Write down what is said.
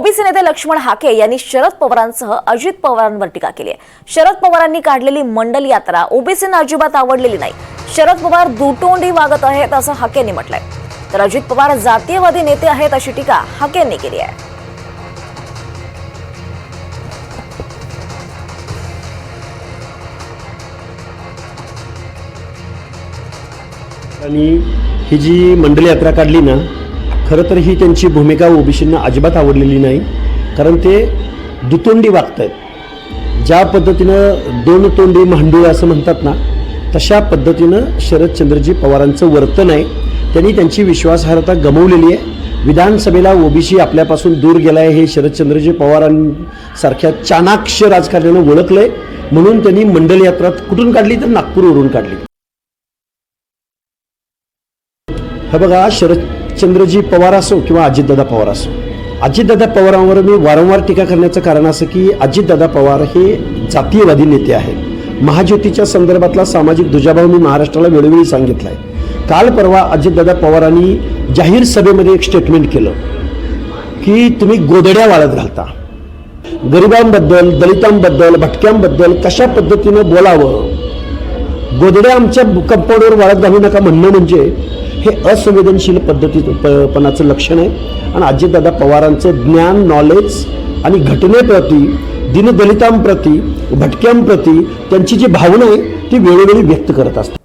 OBC नेते लक्ष्मण हाके यांनी शरद पवारांसह अजित पवारांवर टीका केली आहे. शरद पवारांनी काढलेली मंडल यात्रा ओबीसींना अजिबात आवडलेली नाही. शरद पवार दुतोंडी वागत आहेत असं हाकेंनी म्हटलंय. तर अजित पवार जातीयवादी नेते आहेत अशी टीका हाकेंनी केली आहे. आणि ही जी मंडल यात्रा काढली ना खरं तर ही त्यांची भूमिका ओबीसींना अजिबात आवडलेली नाही. कारण ते दुतोंडी वागत आहेत ज्या पद्धतीनं दोन तोंडी मांडूळ असं म्हणतात ना तशा पद्धतीनं शरदचंद्रजी पवारांचं वर्तन आहे. त्यांनी त्यांची विश्वासार्हता गमवलेली आहे. विधानसभेला ओबीसी आपल्यापासून दूर गेला आहे हे शरदचंद्रजी पवारांसारख्या चाणाक्ष राजकारण्यानं ओळखलं आहे म्हणून त्यांनी मंडल यात्रा कुठून काढली तर नागपूरवरून काढली. हे बघा शरद शरदचंद्रजी पवार असो किंवा अजितदादा पवार असो. अजितदादा पवारांवर मी वारंवार टीका करण्याचं कारण असं की अजितदादा पवार हे जातीयवादी नेते आहेत. महाज्योतीच्या संदर्भातला सामाजिक दुजाभाव मी महाराष्ट्राला वेळोवेळी सांगितला आहे काल परवा अजितदादा पवारांनी जाहीर सभेमध्ये एक स्टेटमेंट केलं की तुम्ही गोदड्या वाळत घालता. गरिबांबद्दल दलितांबद्दल भटक्यांबद्दल कशा पद्धतीनं बोलावं? गोदड्या आमच्या कंपाऊंडवर वाळत घालू नका म्हणणं म्हणजे हे असंवेदनशील पद्धती प- पणाचं लक्षण आहे. आणि अजितदादा पवारांचं ज्ञान नॉलेज आणि घटनेप्रती दिनदलितांप्रती भटक्यांप्रती त्यांची जी भावना आहे ती वेळोवेळी व्यक्त करत असतात.